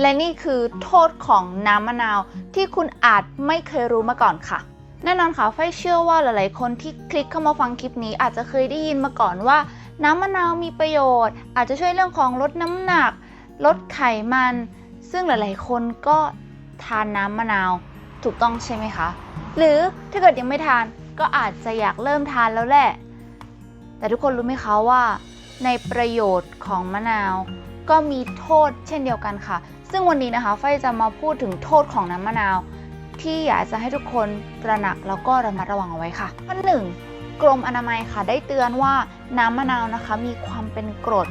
และนี่คือโทษของน้ำมะนาวที่คุณอาจไม่เคยรู้มาก่อนค่ะ แน่นอนค่ะไฟเชื่อว่าหลายๆ คนที่คลิกเข้ามาฟังคลิปนี้ อาจจะเคยได้ยินมาก่อนว่า น้ำมะนาวมีประโยชน์ อาจจะช่วยเรื่องของลดน้ำหนัก ลดไขมัน ซึ่งหลาย ๆ คนก็ทานน้ำมะนาวถูกต้องใช่ไหมคะ หรือถ้าเกิดยังไม่ทานก็อาจจะอยากเริ่มทานแล้วแหละ แต่ทุกคนรู้ไหมคะว่า ในประโยชน์ของมะนาว ก็มีโทษเช่นเดียวกันค่ะ ซึ่งวันนี้นะคะไฟจะมาพูดถึงโทษของน้ำมะนาว ที่อยากจะให้ทุกคนตระหนักแล้วก็ระมัดระวังเอาไว้ค่ะข้อหนึ่งกรมอนามัยค่ะได้เตือนว่าน้ำมะนาวนะคะมีความเป็นกรด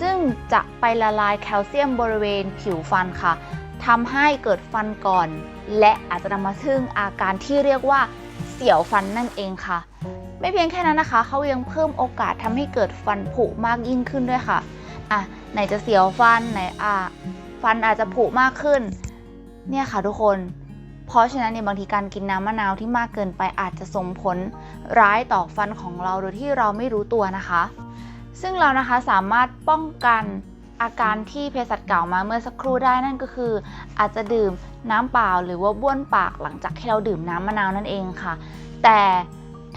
ซึ่งจะไปละลายแคลเซียมบริเวณผิวฟันค่ะทำให้เกิดฟันก่อน และอาจจะนำมาซึ่งอาการที่เรียกว่าเสียวฟันนั่นเองค่ะ ไม่เพียงแค่นั้นนะคะ เขายังเพิ่มโอกาสทำให้เกิดฟันผุมากยิ่งขึ้นด้วยค่ะอะไหนจะเสียวฟันไหนอะ ฟันอาจจะผุมากขึ้น เนี่ยค่ะทุกคน เพราะฉะนั้นเนี่ยบางทีการกินน้ำมะนาวที่มากเกินไปอาจจะส่งผลร้ายต่อฟันของเราโดยที่เราไม่รู้ตัวนะคะ ซึ่งเรานะคะสามารถป้องกันอาการที่เภสัชกล่าวมาเมื่อสักครู่ได้นั่นก็คือ อาจจะดื่มน้ำเปล่าหรือว่าบ้วนปากหลังจากที่เราดื่มน้ำมะนาวนั่นเองค่ะ แต่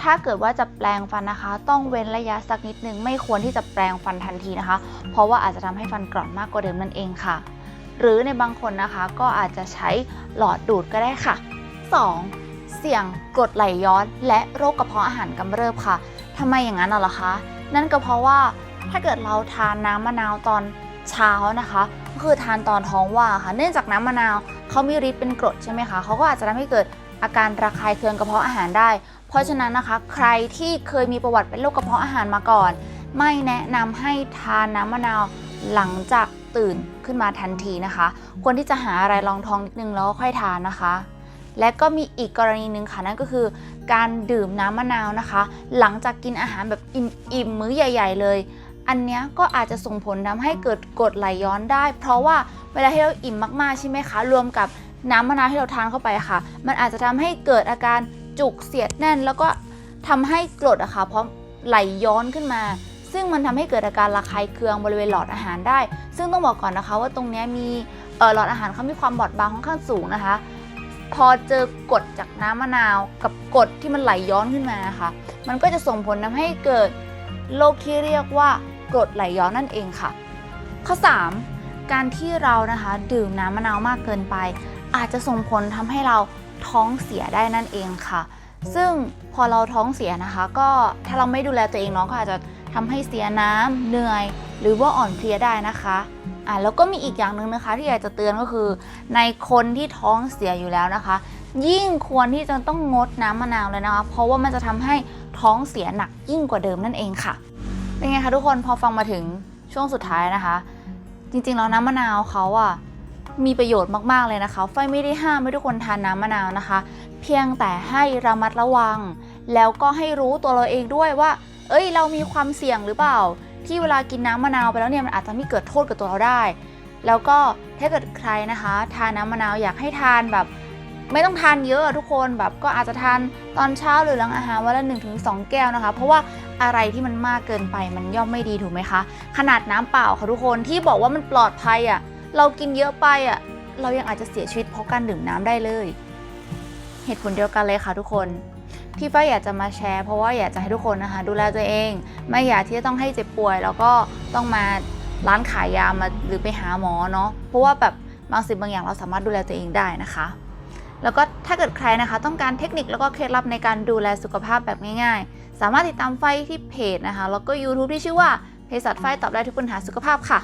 ถ้าเกิดว่าจะแปลงฟันนะคะ ต้องเว้นระยะสักนิดนึงไม่ควรที่จะแปลงฟันทันทีนะคะ เพราะว่าอาจจะทำให้ฟันกร่อนมากกว่าเดิมนั่นเองค่ะ หรือในบางคนนะคะก็อาจจะใช้หลอดดูดก็ได้ค่ะ 2. เสี่ยงกรดไหลย้อนและโรคกระเพาะอาหารกำเริบค่ะทำไมอย่างนั้นน่ะล่ะคะ นั่นก็เพราะว่าถ้าเกิดเราทานน้ำมะนาวตอนเช้านะคะ ก็คือทานตอนท้องว่างค่ะ เนื่องจากน้ำมะนาวเขามีฤทธิ์เป็นกรดใช่ไหมคะเขาก็อาจจะทำให้เกิดอาการระคายเคืองกระเพาะอาหารได้ เพราะฉะนั้นนะคะ ใครที่เคยมีประวัติเป็นโรคกระเพาะอาหารมาก่อน ไม่แนะนำให้ทานน้ำมะนาวหลังจาก ตื่นขึ้นมาทันทีนะคะ ควรที่จะหาอะไรรองท้องนิดนึงแล้วค่อยทานนะคะ และก็มีอีกกรณีหนึ่งค่ะนั่นก็คือ การดื่มน้ำมะนาวนะคะ หลังจากกินอาหารแบบอิ่มๆมื้อใหญ่ ๆ เลย อันนี้ก็อาจจะส่งผลทำให้เกิดกรดไหลย้อนได้ เพราะว่าเวลาที่เราอิ่มมากๆใช่ไหมคะ รวมกับน้ำมะนาวที่เราทานเข้าไปค่ะ มันอาจจะทำให้เกิดอาการจุกเสียดแน่น แล้วก็ทำให้กรดอะค่ะเพราะไหลย้อนขึ้นมา ซึ่งมันทำให้เกิดอาการระคายเคืองบริเวณหลอดอาหารได้ ซึ่งต้องบอกก่อนนะคะว่าตรงนี้มีหลอดอาหารเขามีความบอดบางค่อนข้างสูงนะคะ พอเจอกดจากน้ำมะนาวกับกดที่มันไหลย้อนขึ้นมาค่ะ มันก็จะส่งผลทำให้เกิดโรคที่เรียกว่ากรดไหลย้อนนั่นเองค่ะ ข้อ 3 การที่เรานะคะดื่มน้ำมะนาวมากเกินไป อาจจะส่งผลทำให้เราท้องเสียได้นั่นเองค่ะ ซึ่งพอเราท้องเสียนะคะ ก็ถ้าเราไม่ดูแลตัวเองเนาะก็อาจจะ ทำให้เสียน้ำเหนื่อย หรือว่าอ่อนเพลียได้นะคะอะแล้วก็มีอีกอย่างหนึ่งนะคะ ที่อยากจะเตือนก็คือ ในคนที่ท้องเสียอยู่แล้วนะคะ ยิ่งควรที่จะต้องงดน้ำมะนาวเลยนะคะ เพราะว่ามันจะทำให้ท้องเสียหนักยิ่งกว่าเดิมนั่นเองค่ะเป็นไงคะทุกคนพอฟังมาถึงช่วงสุดท้ายนะคะ จริงๆแล้วน้ำมะนาวเขาอะมีประโยชน์มากๆเลยนะคะไฟไม่ได้ห้ามให้ทุกคนทานน้ำมะนาวนะคะ เพียงแต่ให้ระมัดระวัง แล้วก็ให้รู้ตัวเราเองด้วยว่า เอ้ย เรามีความเสี่ยงหรือเปล่า ที่เวลากินน้ำมะนาวไปแล้วเนี่ยมันอาจจะไม่เกิดโทษกับตัวเราได้ แล้วก็ถ้าเกิดใครนะคะ ทานน้ำมะนาวอยากให้ทานแบบ ไม่ต้องทานเยอะทุกคนแบบก็อาจจะทานตอนเช้าหรือหลังอาหารวันละ1-2 แก้วนะคะ เพราะว่าอะไรที่มันมากเกินไปมันย่อมไม่ดีถูกไหมคะ ขนาดน้ำเปล่าค่ะทุกคนที่บอกว่ามันปลอดภัยอะ่ะเรากินเยอะไปอะ่ะเรายังอาจจะเสียชีวิตเพราะการดื่มน้ำได้เลย เหตุผลเดียวกันเลยค่ะทุกคน ที่ฝ้ายอยากจะมาแชร์ เพราะว่าอยากจะให้ทุกคนนะคะ ดูแลตัวเอง ไม่อยากที่จะต้องให้เจ็บป่วย แล้วก็ต้องมาร้านขายยามาหรือไปหาหมอเนาะเพราะว่าแบบบางสิ่งบางอย่างเราสามารถดูแลตัวเองได้นะคะ แล้วก็ถ้าเกิดใครนะคะ ต้องการเทคนิคแล้วก็เคล็ดลับในการดูแลสุขภาพแบบง่าย ๆ สามารถติดตามไฟที่เพจนะคะแล้วก็ YouTube ที่ชื่อว่าเภสัชไฟตอบได้ทุกปัญหาสุขภาพค่ะ